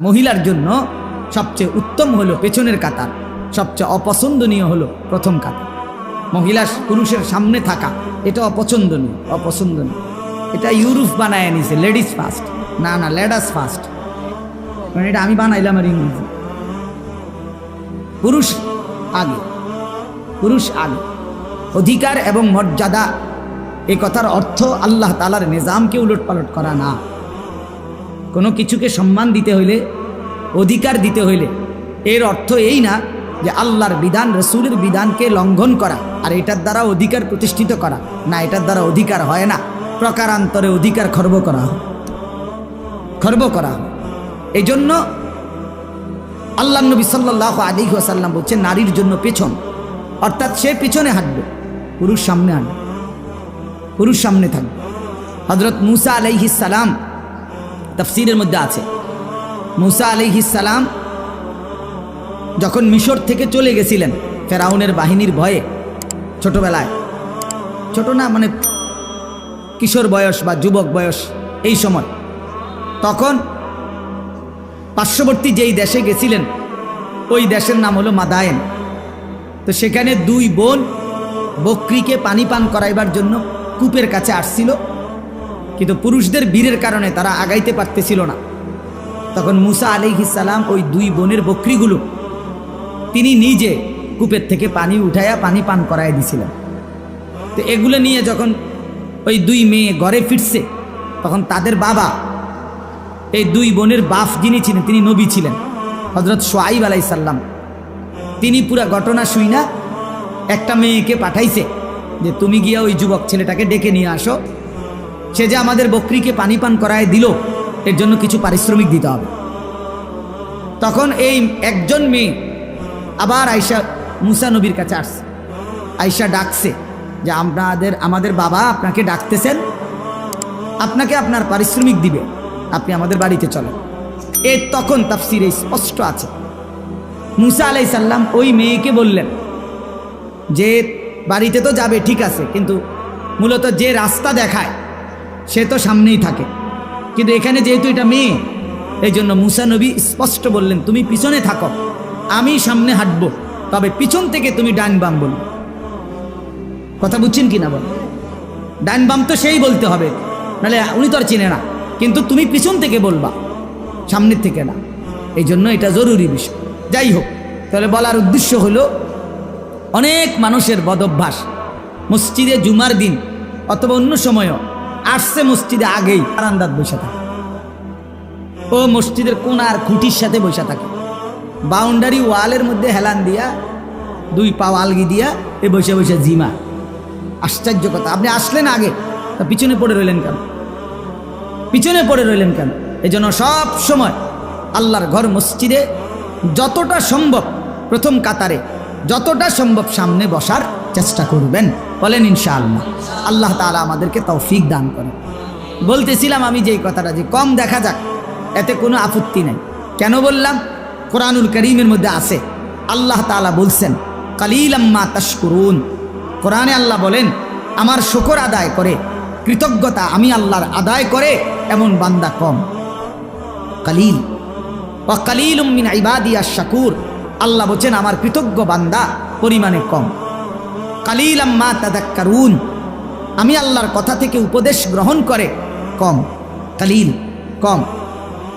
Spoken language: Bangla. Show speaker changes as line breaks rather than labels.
মহিলার জন্য সবচেয়ে উত্তম হলো পেছনের কাতার, সবচেয়ে অপছন্দনীয় হলো প্রথম কাতার। মহিলা পুরুষের সামনে থাকা, এটা অপছন্দনীয় অপছন্দনীয়। এটা ইউরোপ বানায় নিছে লেডিস ফার্স্ট। না না, লেডাস ফার্স্ট। মানে এটা আমি বানাইলাম আর ইংরেজি। পুরুষ আগে পুরুষ আগে। অধিকার এবং মর্যাদা, এ কথার অর্থ আল্লাহ তালার নিজামকে উলট পালট করা না। কোনো কিছুকে সম্মান দিতে হইলে, অধিকার দিতে হইলে। এর অর্থ এই না যে আল্লাহর বিধান, রসুলের বিধানকে লঙ্ঘন করা আর এটার দ্বারা অধিকার প্রতিষ্ঠিত করা। না, এটার দ্বারা অধিকার হয় না। প্রকারান্তরে অধিকার খর্ব করা হয়। খর্ব করা হয়। এই জন্য আল্লাহ নবী সাল্লাহ আলী আসাল্লাম বলছেন, নারীর জন্য পেছন। অর্থাৎ সে পেছনে হাঁটবে, পুরুষ সামনে হাঁটবে, পুরুষ সামনে থাকবে। হজরত মুসা আলাইহিস সালাম তফসিরের মধ্যে আছে। মুসা আলাইহিস সালাম যখন মিশর থেকে চলে গেছিলেন, ফেরাউনের বাহিনীর ভয়ে, ছোটবেলায়, ছোট না মানে কিশোর বয়স বা যুবক বয়স, এই সময়, তখন পার্শ্ববর্তী যেই দেশে গেছিলেন, ওই দেশের নাম হলো মাদায়েন। তো সেখানে দুই বোন বকরিকে পানি পান করাইবার জন্য কূপের কাছে আসছিল। কিন্তু পুরুষদের বীরের কারণে তারা আগাইতে পারতেছিল না। তখন মুসা আলিহিসাল্লাম ওই দুই বোনের বকরিগুলো তিনি নিজে কূপের থেকে পানি উঠাইয়া পানি পান করাই দিছিলেন। তো এগুলো নিয়ে যখন ওই দুই মেয়ে ঘরে ফিরছে, তখন তাদের বাবা, এই দুই বোনের বাফ যিনি ছিলেন, তিনি নবী ছিলেন হজরত সোয়াইব আলাইসাল্লাম তিনি পুরা ঘটনা শুই না একটা মেয়েকে পাঠাইছে যে, তুমি গিয়া ওই যুবক ছেলেটাকে ডেকে নিয়ে আসো সে যে আমাদের বকরিকে পানি পান করায় দিল, এর জন্য কিছু পারিশ্রমিক দিতে হবে। তখন এই একজন মেয়ে আবার আয়সা মুসা নবীর কাছে আসছে। আয়সা ডাকছে যে আপনাদের আমাদের বাবা আপনাকে ডাকতেছেন। আপনাকে আপনার পারিশ্রমিক দিবে। আপনি আমাদের বাড়িতে চলেন। এ তখন তাফসিরে স্পষ্ট আছে। মুসা আলাই সাল্লাম ওই মেয়েকে বললেন, যে বাড়িতে তো যাবে, ঠিক আছে, কিন্তু মূলত যে রাস্তা দেখায় সে তো সামনেই থাকে। কিন্তু এখানে যেহেতু এটা মেয়ে এই জন্য মুসানবী স্পষ্ট বললেন, তুমি পিছনে থাকো, আমি সামনে হাঁটবো, তবে পিছন থেকে তুমি ডান বাম বলবে কথা বুঝছেন কি না বল? ডান বাম তো সেই বলতে হবে, নাহলে উনি তো আর চিনে না। কিন্তু তুমি পিছন থেকে বলবা, সামনের থেকে না। এই জন্য এটা জরুরি বিষয়। যাই হোক, তাহলে বলার উদ্দেশ্য হলো, অনেক মানুষের বদভ্যাস, মসজিদে জুমার দিন, অথবা অন্য সময়ও আসছে মসজিদে আগেই আরান্দাত বসে থাকে। ও মসজিদের কোনার খুঁটির সাথে বসে থাকে। বাউন্ডারি ওয়ালের মধ্যে হেলান দিয়া, দুই পা আলগি দিয়া এ বসে বসে জিমা। আশ্চর্য কথা, আপনি আসলেন আগে, তা পিছনে পড়ে রইলেন কেন? পিছনে পড়ে রইলেন কেন? এই জন্য সব সময় আল্লাহর ঘর মসজিদে যতটা সম্ভব প্রথম কাতারে, যতটা সম্ভব সামনে বসার চেষ্টা করবেন। বলেন ইনশাআল্লাহ। আল্লাহ তালা আমাদেরকে তৌফিক দান করে বলতেছিলাম আমি যেই কথাটা, যে কম দেখা যাক, এতে কোনো আপত্তি নেই। কেন বললাম? কোরআনুল করিমের মধ্যে আছে, আল্লাহ তালা বলছেন কালিলাম্মা তাশকুরুন। কোরআনে আল্লাহ বলেন, আমার শকর আদায় করে, কৃতজ্ঞতা আমি আল্লাহর আদায় করে, এমন বান্দা কম। কালিল ও কালিল উম্মিন ইবাদিয়া শাকুর। আল্লাহ বলছেন, আমার কৃতজ্ঞ বান্দা পরিমাণে কম। কালিল আম্মা তাদাক্কারুন। আমি আল্লাহর কথা থেকে উপদেশ গ্রহণ করে। কম। কালিল কম।